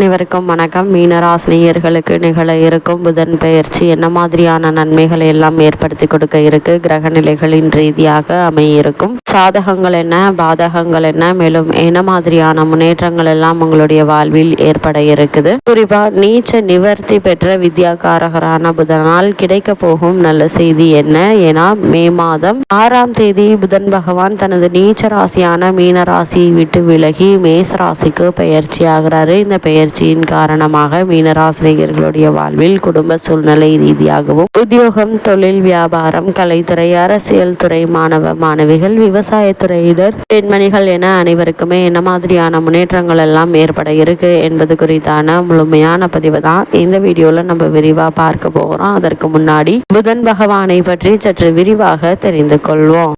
அனைவருக்கும் வணக்கம். மீனராசினியர்களுக்கு நிகழ இருக்கும் புதன் பெயர்ச்சி என்ன மாதிரியான நன்மைகளை எல்லாம் ஏற்படுத்தி கொடுக்க இருக்கு? கிரக நிலைகளின் ரீதியாக அமையிருக்கும். சாதகங்கள் என்ன? பாதகங்கள் என்ன? மேலும் என்ன மாதிரியான முன்னேற்றங்கள் எல்லாம் உங்களுடைய வாழ்வில் ஏற்பட இருக்குது? குறிப்பா நீச்ச நிவர்த்தி பெற்ற வித்யாகாரகரான புதனால் கிடைக்க போகும் நல்ல செய்தி என்ன? ஏன்னா மே மாதம் ஆறாம் தேதி புதன் பகவான் தனது நீச்ச ராசியான மீனராசியை விட்டு விலகி மேச ராசிக்கு பெயர்ச்சி ஆகிறாரு. இந்த பெயர் முயற்சியின் காரணமாக மீனராசினியர்களுடைய வாழ்வில் குடும்ப சூழ்நிலை ரீதியாகவும் உத்தியோகம் தொழில் வியாபாரம் கலைத்துறை அரசியல் துறை மாணவ மாணவிகள் விவசாயத்துறையினர் பெண்மணிகள் என அனைவருக்குமே என்ன மாதிரியான முன்னேற்றங்கள் எல்லாம் ஏற்பட இருக்கு என்பது குறித்தான முழுமையான பதிவு தான் இந்த வீடியோல நம்ம விரிவா பார்க்க போகிறோம் அதற்கு முன்னாடி புதன் பகவானை பற்றி சற்று விரிவாக தெரிந்து கொள்வோம்.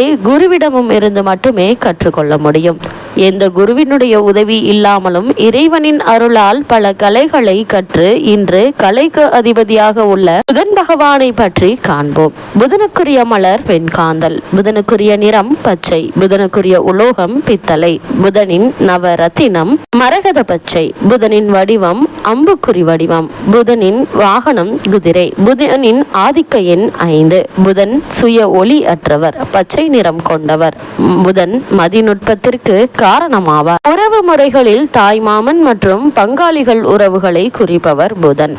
குருவிடமும் இருந்து மட்டுமே கற்றுக்கொள்ள முடியும். எந்த குருவினுடைய உதவி இல்லாமலும் இறைவனின் அருளால் பல கலைகளை கற்று இன்று கலைக்கு அதிபதியாக உள்ள புதன் பகவானை பற்றி காண்போம். புதனுக்குரிய மலர் வெண்காந்தல் புதனுக்குரிய நிறம் பச்சை புதனுக்குரிய உலோகம் பித்தளை புதனின் நவரத்தினம் மரகத பச்சை புதனின் வடிவம் அம்புக்குறி வடிவம் புதனின் வாகனம் குதிரை புதனின் ஆதிக்க எண் ஐந்து புதன் சுய ஒளி அற்றவர். பச்சை நிறம் கொண்டவர். புதன் மதிநுட்பத்திற்கு காரணமாவார். உறவு முறைகளில் தாய்மாமன் மற்றும் பங்காளிகள் உறவுகளை குறிப்பவர் புதன்.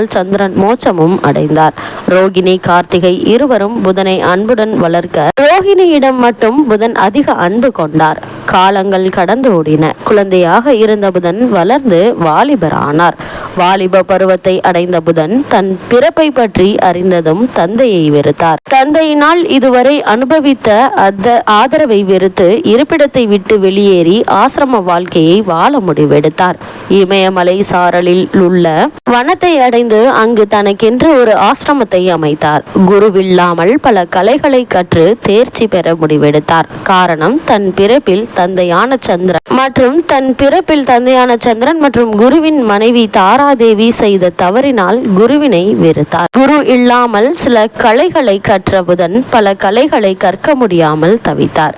சந்திரன் மோட்சமும் அடைந்தார். ரோகிணி கார்த்திகை இருவரும் புதனை அன்புடன் வளர்க்க ரோகிணியிடம் மட்டும் புதன் அதிக அன்பு கொண்டார். காலங்கள் கடந்து ஓடின. குழந்தையாக இருந்த புதன் வளர்ந்து வாலிபர் ஆனார் வாலிப பருவத்தை அடைந்த புதன் தன் பிறப்பை பற்றி அறிந்ததும் தந்தையை வெறுத்தார். தந்தையினால் இதுவரை அனுபவித்த அந்த ஆதரவை வெறுத்து இருப்பிடத்தை விட்டு வெளியேறி ஆசிரம வாழ்க்கையை வாழ முடிவெடுத்தார். இமயமலை சாரலில் உள்ள வனத்தை அடைந்து அங்கு தனக்கென்று ஒரு ஆசிரமத்தை அமைத்தார். குருவில்லாமல் பல கலைகளை கற்று தேர்ச்சி பெற முடிவெடுத்தார். காரணம் தன் பிறப்பில் தந்தையான சந்திரன் மற்றும் தன் பிறப்பில் தந்தையான சந்திரன் மற்றும் குருவின் மனைவி தாராதேவி செய்த தவறினால் குருவினை வெறுத்தார். குரு இல்லாமல் சில கலைகளை கற்ற புதன் பல கலைகளை கற்க முடியாமல் தவித்தார்.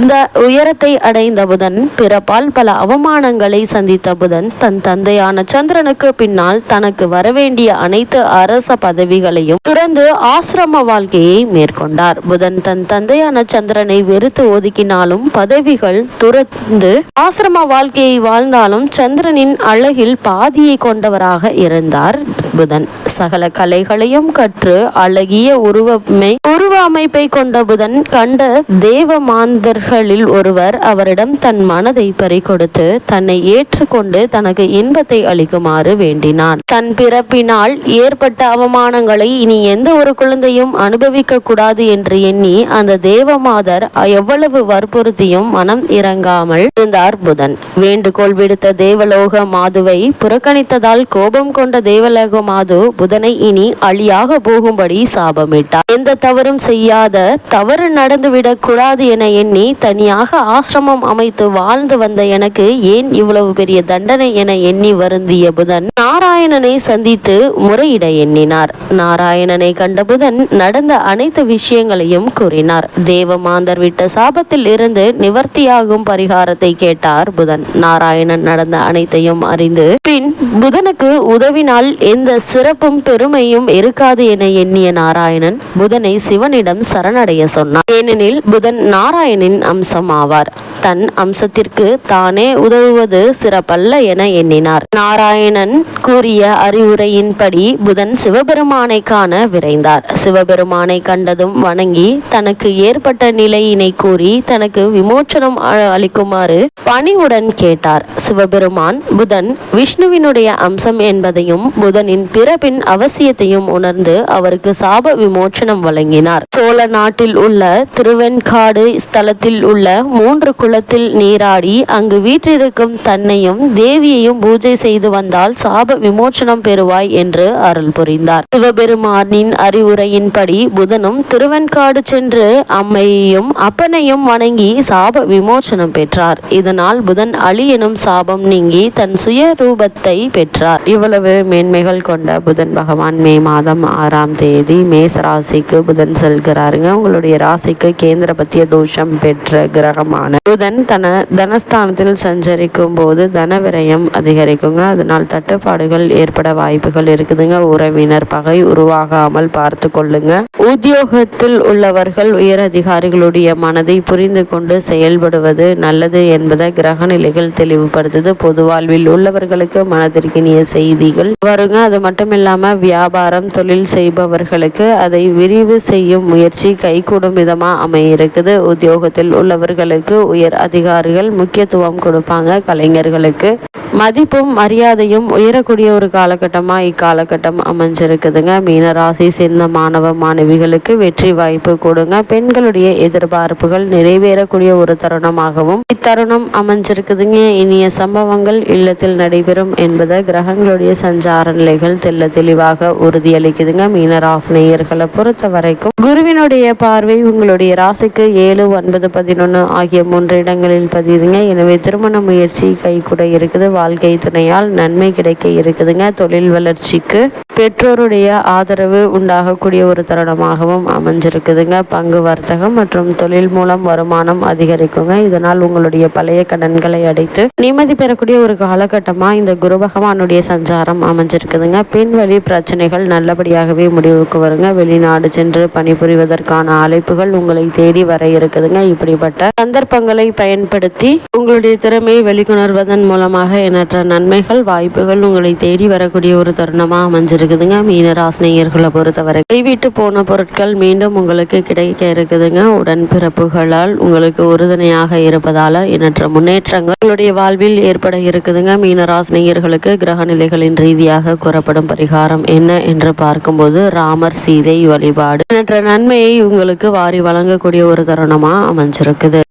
உயரத்தை அடைந்த புதன் பிறப்பால் பல அவமானங்களை சந்தித்த புதன் தன் தந்தையான சந்திரனுக்கு பின்னால் தனக்கு வரவேண்டிய அனைத்து அரச பதவிகளையும் துறந்து ஆசிரம வாழ்க்கையை மேற்கொண்டார். புதன் தன் தந்தையான சந்திரனை வெறுத்து ஒதுக்கினாலும் பதவிகள் துறந்து ஆசிரம வாழ்க்கையை வாழ்ந்தாலும் சந்திரனின் அழகில் பாதியை கொண்டவராக இருந்தார் புதன். சகல கலைகளையும் கற்று அழகிய உருவமை உருவ அமைப்பை கொண்ட புதன் கண்ட தேவ மாந்தர்களில் ஒருவர் அவரிடம் தன் மனதை பறிகொடுத்து தன்னை ஏற்றுக்கொண்டு தனக்கு இன்பத்தை அளிக்குமாறு வேண்டினான். தன் பிறப்பினால் ஏற்பட்ட அவமானங்களை இனி எந்த ஒரு குழந்தையும் அனுபவிக்க கூடாது என்று எண்ணி அந்த தேவமாதர் எவ்வளவு வற்புறுத்தியும் மனம் இறங்காமல் இருந்தார் புதன். வேண்டுகோள் விடுத்த தேவலோக மாதுவை புறக்கணித்ததால் கோபம் கொண்ட தேவலோக மாது புதனை இனி அழியாக போகும்படி சாபமிட்டார். எந்த தவறும் செய்யாத தவறு நடந்துவிடக் கூடாது என எண்ணி தனியாக ஆசிரமம் அமைத்து வாழ்ந்து வந்த எனக்கு ஏன் இவ்வளவு பெரிய தண்டனை என எண்ணி வருந்திய புதன்? நாராயணனை சந்தித்து முறையிட எண்ணினார். நாராயணனை கண்ட புதன் நடந்த அனைத்து விஷயங்களையும் கூறினார். தேவமாந்தர் விட்ட சாபத்தில் இருந்து நிவர்த்தியாகும் பரிகாரத்தை கேட்டார் புதன். நாராயணன் நடந்த அனைத்தையும் அறிந்து பின் புதனுக்கு உதவினால் எந்த சிறப்பும் பெருமையும் இருக்காது என எண்ணிய நாராயணன் புதனை சிவனிடம் சரணடைய சொன்னார் ஏனெனில் புதன் நாராயணின் அம்சம் ஆவார் தன் அம்சத்திற்கு தானே உதவுவது சிறப்பல்ல என எண்ணினார். நாராயணன் கூறிய அறிவுரையின்படி புதன் சிவபெருமானை காண விரைந்தார். சிவபெருமானை கண்டதும் வணங்கி தனக்கு ஏற்பட்ட நிலையினை கூறி தனக்கு விமோச்சனம் அளிக்குமாறு பணிவுடன் கேட்டார். சிவபெருமான் புதன் விஷ்ணுவினுடைய அம்சம் என்பதையும் புதனின் பிறப்பின் அவசியத்தையும் உணர்ந்து அவருக்கு சாப விமோச்சனம் வழங்கினார். சோழ நாட்டில் உள்ள திருவெண்காடு ஸ்தலத்தில் உள்ள மூன்று குளத்தில் நீராடி அங்கு வீற்றிருக்கும் தன்னையும் தேவியையும் பூஜை செய்து வந்தால் சாப விமோச்சனம் பெறுவாய் என்று அருள் புரிந்தார். சிவபெருமானின் அறிவுரையின்படி புதனும் திருவெண்காடு சென்று அம்மையையும் அப்பனையும் வணங்கி சாப விமோச்சனம் பெற்றார். இதனால் புதன் அலி எனும் சாபம் நீங்கி தன் சுய ரூபத்தை பெற்றார். இவ்வளவு மேன்மைகள் கொண்ட புதன் பகவான் மே மாதம் ஆறாம் தேதி மேச ராசிக்கு புதன் செல்கிறாருங்க. உங்களுடைய ராசிக்கு கேந்திர பத்திய தோஷம் பெற்ற கிரகமான புதன் தன தனஸ்தானத்தில் சஞ்சரிக்கும் போது தன விரயம் அதிகரிக்குங்க. அதனால் தட்டுப்பாடுகள் ஏற்பட வாய்ப்புகள் இருக்குதுங்க. உறவினர் பகை உருவாகாமல் பார்த்து கொள்ளுங்க. உத்தியோகத்தில் உள்ளவர்கள் உயர் அதிகாரிகளுடைய மனதை புரிந்து கொண்டு செயல்படுவது நல்லது என்பதை கிரக நிலைகள் தெளிவுபடுத்துது. பொது வாழ்வில் உள்ளவர்களுக்கு மனதிற்கினிய செய்திகள் வருங்க. அது மட்டும் இல்லாம வியாபாரம் தொழில் செய்பவர்களுக்கு அதை விரிவு செய்யும் முயற்சி கைகூடும் விதமா அமைய இருக்குது. உத்தியோகத்தில் உள்ளவர்களுக்கு உயர் அதிகாரிகள் முக்கியத்துவம் கொடுப்பாங்க கலைஞர்களுக்கு. மதிப்பும் மரியாதையும் உயரக்கூடிய ஒரு காலகட்டமாக இக்காலகட்டம் அமைஞ்சிருக்குதுங்க. மீனராசி சேர்ந்த மாணவ மாணவிகளுக்கு வெற்றி வாய்ப்பு கொடுங்க. பெண்களுடைய எதிர்பார்ப்புகள் நிறைவேறக்கூடிய ஒரு தருணமாகவும் இத்தருணம் அமைஞ்சிருக்குதுங்க. இனிய சம்பவங்கள் இல்லத்தில் நடைபெறும் என்பதை கிரகங்களுடைய சஞ்சார நிலைகள் தெல்ல தெளிவாக உறுதியளிக்குதுங்க. மீனராசினியர்களை பொறுத்த வரைக்கும் குருவினுடைய பார்வை உங்களுடைய ராசிக்கு ஏழு ஒன்பது பதினொன்று ஆகிய மூன்று இடங்களில் பதியுதுங்க. எனவே திருமண முயற்சி கைகூட இருக்குது. வாழ்க்கை துணையால் நன்மை கிடைக்க இருக்குதுங்க. தொழில் வளர்ச்சிக்கு பெற்றோருடைய ஆதரவு உண்டாகக்கூடிய ஒரு தருணமாகவும் அமைஞ்சிருக்குதுங்க. பங்கு வர்த்தகம் மற்றும் தொழில் மூலம் வருமானம் அதிகரிக்குங்க. இதனால் உங்களுடைய பழைய கடன்களை அடைத்து நிம்மதி பெறக்கூடிய ஒரு காலகட்டமாக இந்த குரு பகவானுடைய சஞ்சாரம் அமைஞ்சிருக்குதுங்க. பின்வழி பிரச்சனைகள் நல்லபடியாகவே முடிவுக்கு வருங்க. வெளிநாடு சென்று பணிபுரிவதற்கான அழைப்புகள் உங்களை தேடி வர இருக்குதுங்க. இப்படிப்பட்ட சந்தர்ப்பங்களை பயன்படுத்தி உங்களுடைய திறமையை வெளிக்கொணர்வதன் மூலமாக எண்ணற்ற நன்மைகள் வாய்ப்புகள் உங்களை தேடி வரக்கூடிய ஒரு தருணமாக அமைஞ்சிருக்குதுங்க. மீனராசினியர்களை பொறுத்தவரை. கைவிட்டு போன பொருட்கள் மீண்டும் உங்களுக்கு கிடைக்க இருக்குதுங்க. உடன்பிறப்புகளால் உங்களுக்கு உறுதுணையாக இருப்பதால் எண்ணற்ற முன்னேற்றங்கள் உங்களுடைய வாழ்வில் ஏற்பட இருக்குதுங்க. மீனராசினியர்களுக்கு கிரக நிலைகளின் ரீதியாக கூறப்படும் பரிகாரம் என்ன என்று பார்க்கும்போது ராமர் சீதை வழிபாடு. எண்ணற்ற நன்மையை உங்களுக்கு வாரி வழங்கக்கூடிய ஒரு தருணமாக அமைஞ்சிருக்குது.